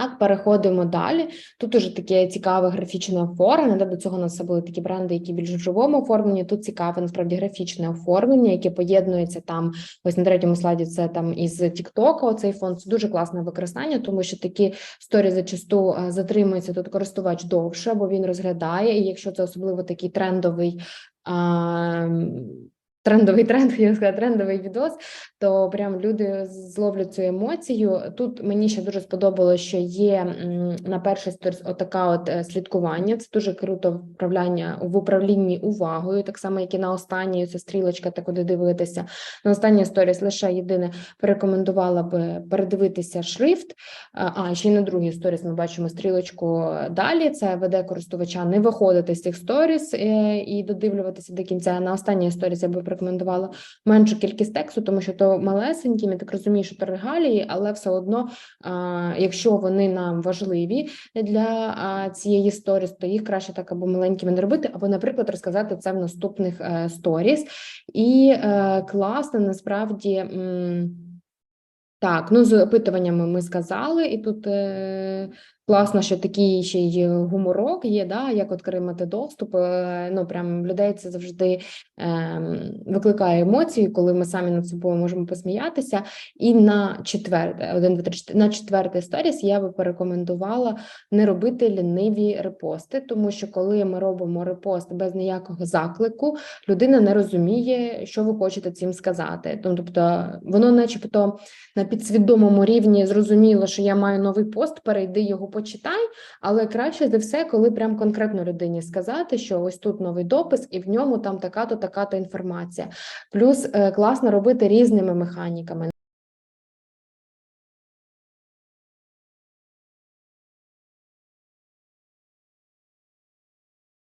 Так, переходимо далі. Тут уже таке цікаве графічне оформлення. До цього у нас були такі бренди, які більш в живому оформленні. Тут цікаве насправді графічне оформлення, яке поєднується там. Ось на третьому слайді це там із TikTok, Оцей фонд це дуже класне використання, тому що такі сторі зачасту е, затримується тут користувач довше, бо він розглядає. І якщо це особливо такий трендовий. Трендовий тренд, хотіла сказати, трендовий відос, то прям люди зловлять цю емоцію. Тут мені ще дуже сподобалося, що є на перший сторіс отака от е, слідкування. Це дуже круто вправляння в управлінні увагою, так само, як і на останній ця стрілочка, та куди дивитися. На останній сторіс лише єдине порекомендувала би передивитися шрифт. А а, ще й на другій сторіс ми бачимо стрілочку далі. Це веде користувача не виходити з цих сторіс е, і додивлюватися до кінця. На останній сторіс я би порекомендувала меншу кількість тексту, тому що то малесенькі, я так розумію, що то регалії, але все одно, якщо вони нам важливі для цієї сторіс, то їх краще так або маленькими не робити, або, наприклад, розказати це в наступних е, сторіс. І е, класно насправді. так, ну з опитуваннями ми сказали, і тут е, класно, що такий ще й гуморок є, да, як отримати доступ. Е, ну прям людей це завжди е, викликає емоції, коли ми самі над собою можемо посміятися. І на четверте, один, два, три, на четверте сторіс я би порекомендувала не робити ліниві репости, тому що коли ми робимо репост без ніякого заклику, людина не розуміє, що ви хочете цим сказати. Ну, Тобто, воно, начебто, на підсвідомому рівні зрозуміло, що я маю новий пост, перейди його почитай, але краще за все, коли прям конкретно людині сказати, що ось тут новий допис, і в ньому там така-то, така-то інформація. Плюс е, класно робити різними механіками.